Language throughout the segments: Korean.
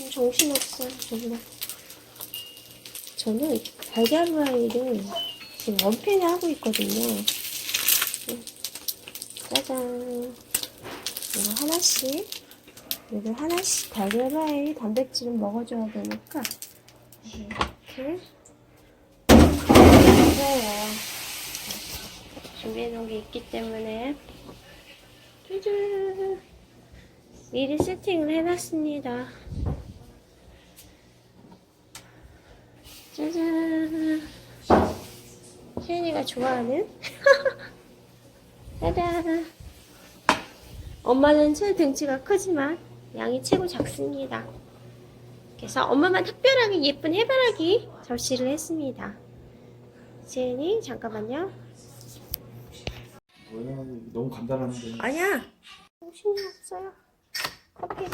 좀 정신없어요, 정말. 저는 달걀 후라이를 지금 원팬에 하고 있거든요. 음. 짜잔. 이거 하나씩. 이거 하나씩 달걀 후라이 단백질은 먹어줘야 되니까. 이렇게. 좋아요. 준비해 놓은 게 있기 때문에. 짜잔. 미리 세팅을 해놨습니다. 짜잔. 혜연이가 좋아하는 짜잔. 엄마는 제 등치가 크지만 양이 최고 작습니다. 그래서 엄마만 특별하게 예쁜 해바라기 접시를 했습니다. 혜연이 잠깐만요. 너무 간단한데 아니야. 정신이 없어요. 커피를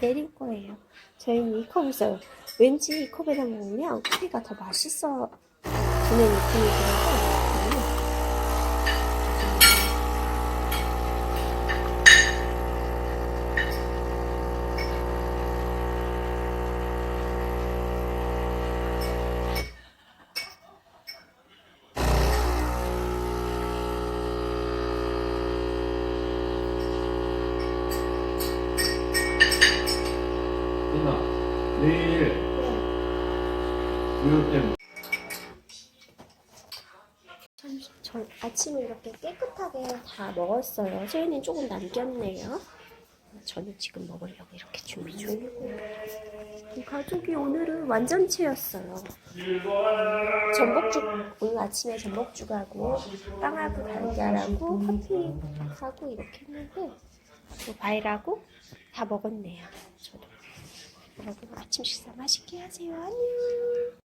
내릴 거예요. 저희는 이 컵을 써요. 왠지 이 컵에다 먹으면 커피가 더 맛있어 지는 느낌이 들어서 내일 이럴 땐 참, 저 아침에 이렇게 깨끗하게 다 먹었어요. 세연이는 조금 남겼네요. 저는 지금 먹으려고 이렇게 준비 중이고 이 가족이 오늘은 완전체였어요. 전복죽 오늘 아침에 전복죽하고 빵하고 달걀하고 커피하고 이렇게 했는데 또 과일하고 다 먹었네요. 저도 여러분 아침 식사 맛있게 하세요. 안녕.